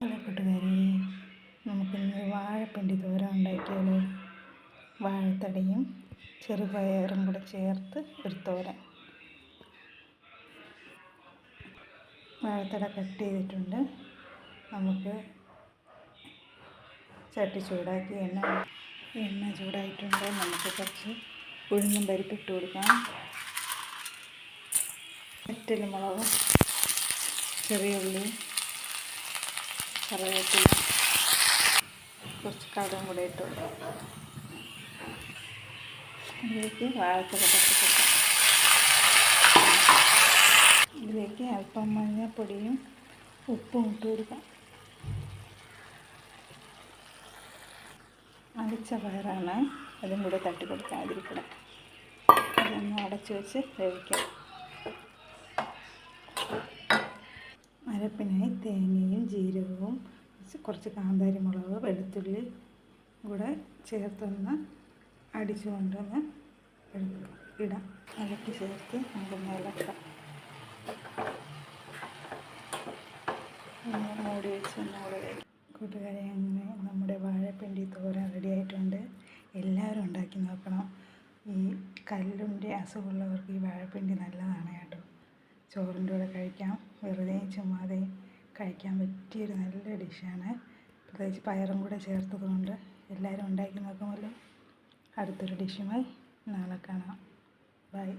Hello കൂട്ടുകാരെ? നമുക്കിന്ന് വാഴപ്പിണ്ടി തോരൻ ഉണ്ടാക്കിയാലോ? വാഴത്തടയും ചെറുപയറും കൂടെ ചേർത്ത് ഒരു തോരൻ. വാഴത്തട കട്ട് ചെയ്തിട്ടുണ്ട്. നമുക്ക് ചട്ടി ചൂടാക്കി എണ്ണ എണ്ണ ചൂടായിട്ടുണ്ട്. നമുക്ക് കുറച്ച് ഉഴുന്നും പരിപ്പിട്ട് കൊടുക്കാം. മുളകും ചെറിയ ഉള്ളി കറിവേപ്പില. കുറച്ച് കടും കൂടെ ഇട്ട് ഇതിലേക്ക് വാഴത്തല പച്ചക്കൊക്കെ ഇതിലേക്ക് അല്പം മഞ്ഞപ്പൊടിയും ഉപ്പും ഇട്ട് കൊടുക്കാം. അടിച്ച പയറാണ് അതും കൂടെ തട്ടി അതൊന്ന് അടച്ചു വെച്ച് വേവിക്കാം. അരപ്പിനായി തേങ്ങയും ജീരകവും കുറച്ച് കാന്താരി മുളക് വെളുത്തുള്ളി കൂടെ ചേർത്തൊന്ന് അടിച്ചു കൊണ്ടൊന്ന് ഇടാം. ഇലക്കി ചേർത്ത് നമുക്കൊന്ന് ഇളക്കാം മൂടി വെച്ച് കൂട്ടുകാരെ അങ്ങനെ നമ്മുടെ വാഴപ്പിണ്ടി തോര റെഡി ആയിട്ടുണ്ട്. എല്ലാവരും ഉണ്ടാക്കി നോക്കണം. ഈ കല്ലിന്റെ അസുഖമുള്ളവർക്ക് ഈ വാഴപ്പിണ്ടി നല്ലതാണ് കേട്ടോ. ചോറിന്റെ കൂടെ കഴിക്കാം. വെറുതെ ചുമ്മാതെ കഴിക്കാൻ പറ്റിയൊരു നല്ല ഡിഷാണ്. പ്രത്യേകിച്ച് പയറും കൂടെ ചേർത്തത് കൊണ്ട് എല്ലാവരും ഉണ്ടാക്കി നോക്കുമല്ലോ. അടുത്തൊരു ഡിഷുമായി നാളെ കാണാം. ബൈ.